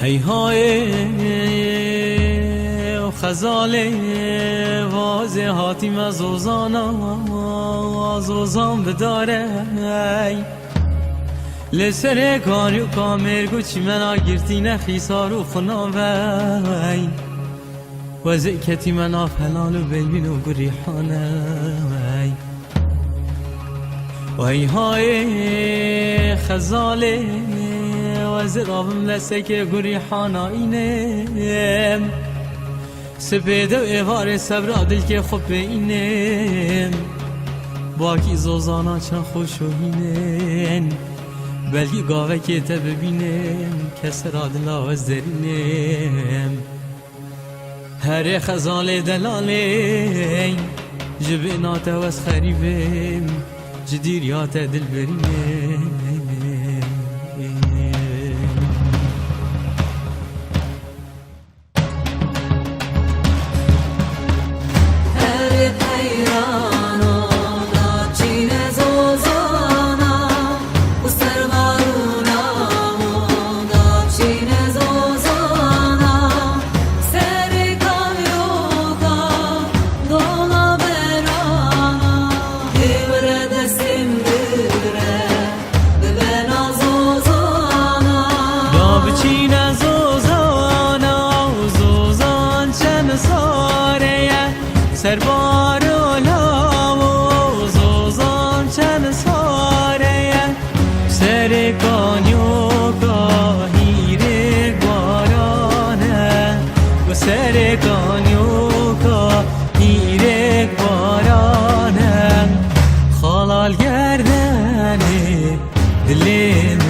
هی های و خزاله واضح هاتیم از اوزانا از اوزان بداره. لسر کاری و کامر گوچی من آگرتی نخی سارو خنا. وی و زکتی من آفلال و بیبین و گریحانه وی و هی های خزاله و زرابم لسک گریحانا اینم سپیده و ایوار صبر دل که خوب اینم باکی زوزانا چند خوش و هینن بلکی گاوه که تا ببینم کس را دلا و زرینم هر خزال دلاله. جبنات و از خریبم جدیریات دل برینم دا بچین زوزان و زوزان چند ساره سربار و لاو و زوزان چند ساره سر کانیو هیره بارانه و سر کانیو هیره بارانه خالال گردنه دلین